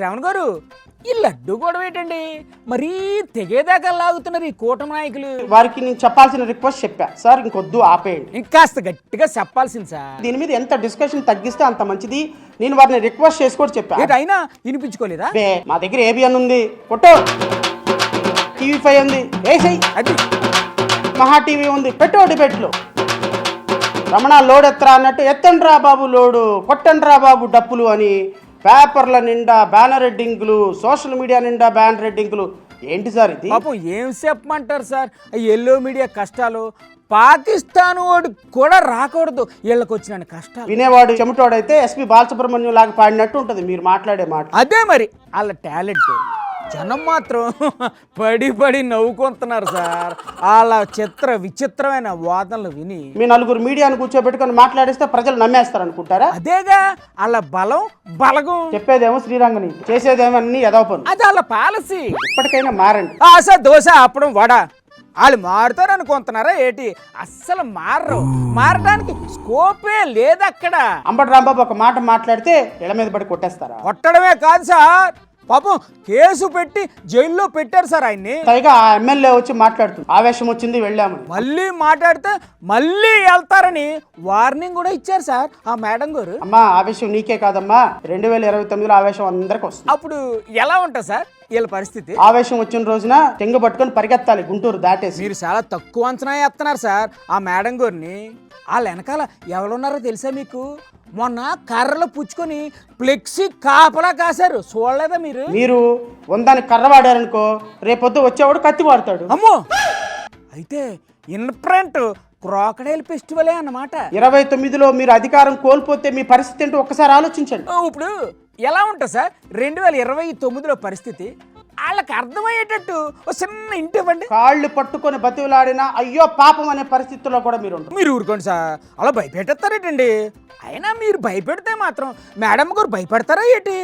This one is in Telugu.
శ్రవణ్ గారు ఈ లడ్డు గొడవ ఏంటండి? మరీ తెగేదాకా లాగుతున్నారు ఈ కూటమి నాయకులు. వారికి నేను చెప్పాల్సిన రిక్వెస్ట్ చెప్పా. సార్ ఇంకొద్దు ఆపేయండి. ఇంకాస్త గట్టిగా చెప్పాల్సింది సార్. దీని మీద ఎంత డిస్కషన్ తగ్గిస్తే అంత మంచిది. నేను వారిని రిక్వెస్ట్ చేసి కూడా చెప్పా. ఏంటి అయినా వినిపించుకోలేదా? అబ్బే, మా దగ్గర ఏబిఎన్ ఉంది. కొట్టు. టీవీ ఫైవ్ ఉంది. ఏసై అది. మహా టీవీ ఉంది. పెట్టు డిబేట్లు. రమణ లోడ్ ఎత్తరా అన్నట్టు ఎత్తండి రా బాబు లోడు కొట్టండి రా బాబు డప్పులు అని పేపర్ల నిండా బ్యానర్ హెడ్డింగ్లు సోషల్ మీడియా నిండా బ్యానర్ హెడ్డింగ్లు. ఏంటి సార్ ఇది? పాపం ఏం చెప్పమంటారు సార్? ఎల్లో మీడియా కష్టాలు పాకిస్తాన్ వాడు కూడా రాకూడదు. వీళ్ళకి వచ్చిన కష్టాలు. వినేవాడు చెమటోడైతే ఎస్పి బాలసుబ్రహ్మణ్యం లాగా పాడినట్టు ఉంటుంది. మీరు మాట్లాడే మాట. అదే మరి. వాళ్ళ టాలెంట్. జనం మాత్రం పడి పడి నవ్వుకుంటున్నారు సార్. వాళ్ళ చిత్ర విచిత్రమైన వాదనలు విని మీ నలుగురు మీడియాను కూర్చోబెట్టుకొని మాట్లాడిస్తే ప్రజలు నమ్మేస్తారు అనుకుంటారా? అదేగా వాళ్ళ బలం బలగం. చెప్పేదేమో శ్రీరంగని చేసేదేమో అన్ని అది వాళ్ళ పాలసీ. ఇప్పటికైనా మారండి. ఆశ దోశ అప్పడం వడ. వాళ్ళు మారుతారు అనుకుంటున్నారా ఏంటి? అస్సలు మారరు. మారడానికి స్కోపే లేదు అక్కడ అంబటి రాంబాబు ఒక మాట మాట్లాడితే ఇళ్ళ మీద పడి కొట్టేస్తారా? కొట్టడమే కాదు సార్. పాపం కేసు పెట్టి జైల్లో పెట్టారు సార్ ఆయన్ని. పైగా ఆ ఎమ్మెల్యే వచ్చి మాట్లాడుతుంది. ఆవేశం వచ్చింది వెళ్ళామని మళ్ళీ మాట్లాడితే మళ్ళీ వెళ్తారని వార్నింగ్ కూడా ఇచ్చారు సార్ ఆ మేడం గారు. అమ్మా ఆవేశం నీకే కాదమ్మా. రెండు వేల ఇరవై తొమ్మిదిలో ఆవేశం అందరికి వస్తుంది. అప్పుడు ఎలా ఉంటుంది సార్ వీళ్ళ పరిస్థితి? ఆవేశం వచ్చిన రోజున తెంగ పట్టుకొని పరిగెత్తాలి గుంటూరు దాటేసి. మీరు చాలా తక్కువ అంచనా వేస్తున్నారు సార్ ఆ మేడం గారిని. వాళ్ళ వెనకాల ఎవరున్నారో తెలుసా మీకు? మొన్న కర్రలు పుచ్చుకొని ఫ్లెక్సీ కాపలా కాశారు. చూడలేదా మీరు? మీరు వందానికి కర్ర వాడారనుకో రేపొద్దు వచ్చేవాడు కత్తి వాడతాడు. అమ్మో! అయితే ఇన్ఫ్రంట్ క్రాకడైల్ ఫెస్టివలే అన్నమాట. ఇరవై తొమ్మిదిలో మీరు అధికారం కోల్పోతే మీ పరిస్థితి ఏంటో ఒక్కసారి ఆలోచించండి. ఇప్పుడు ఎలా ఉంటుంది సార్? రెండు వేల ఇరవై తొమ్మిదిలో పరిస్థితి వాళ్ళకి అర్థమయ్యేటట్టు ఒక చిన్న ఇంటి ఇవ్వండి. కాళ్ళు పట్టుకొని బతివులాడినా అయ్యో పాపం అనే పరిస్థితుల్లో కూడా మీరు ఉంటారు మీరు ఊరుకోండి సార్. అలా భయపెట్టేస్తారేటండి? అయినా మీరు భయపెడితే మాత్రం మేడం గారు భయపెడతారా ఏంటి?